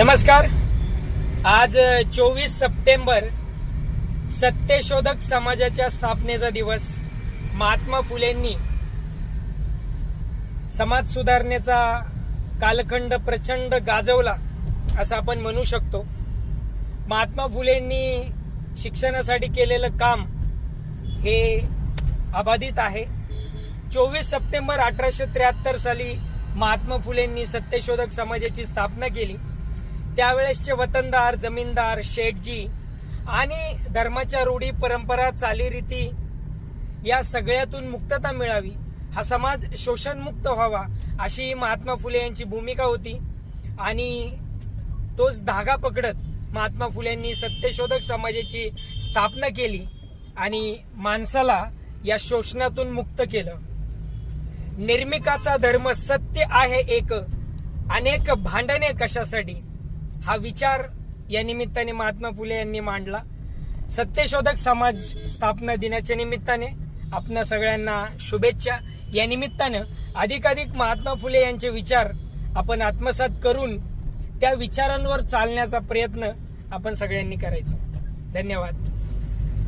नमस्कार. आज चोवीस सप्टेंबर सत्यशोधक समाजाच्या स्थापनेचा दिवस. महात्मा फुलेंनी समाज सुधारणेचा कालखंड प्रचंड गाजवला असं आपण म्हणू शकतो. महात्मा फुलेंनी शिक्षणासाठी केलेलं काम हे अबाधित आहे. चोवीस सप्टेंबर अठराशे त्र्याहत्तर साली महात्मा फुलेंनी सत्यशोधक समाजाची स्थापना केली. त्यावेळेसचे वतनदार जमीनदार शेठजी आणि धर्माच्या रूढी परंपरा चालीरीती या सगळ्यातून मुक्तता मिळावी हा समाज शोषणमुक्त व्हावा अशी महात्मा फुले यांची भूमिका होती. आणि तोच धागा पकडत महात्मा फुलेंनी सत्यशोधक समाजाची स्थापना केली आणि माणसाला या शोषणातून मुक्त केलं. निर्मिकाचा धर्म सत्य आहे एक अनेक भांडणे कशासाठी? हा विचार या निमित्ताने महात्मा फुले यांनी मांडला. सत्यशोधक समाज स्थापना दिनाच्या निमित्ताने आपणा सगळ्यांना शुभेच्छा. या निमित्तानं अधिकाधिक महात्मा फुले यांचे विचार आपण आत्मसात करून त्या विचारांवर चालण्याचा प्रयत्न आपण सगळ्यांनी करायचा. धन्यवाद.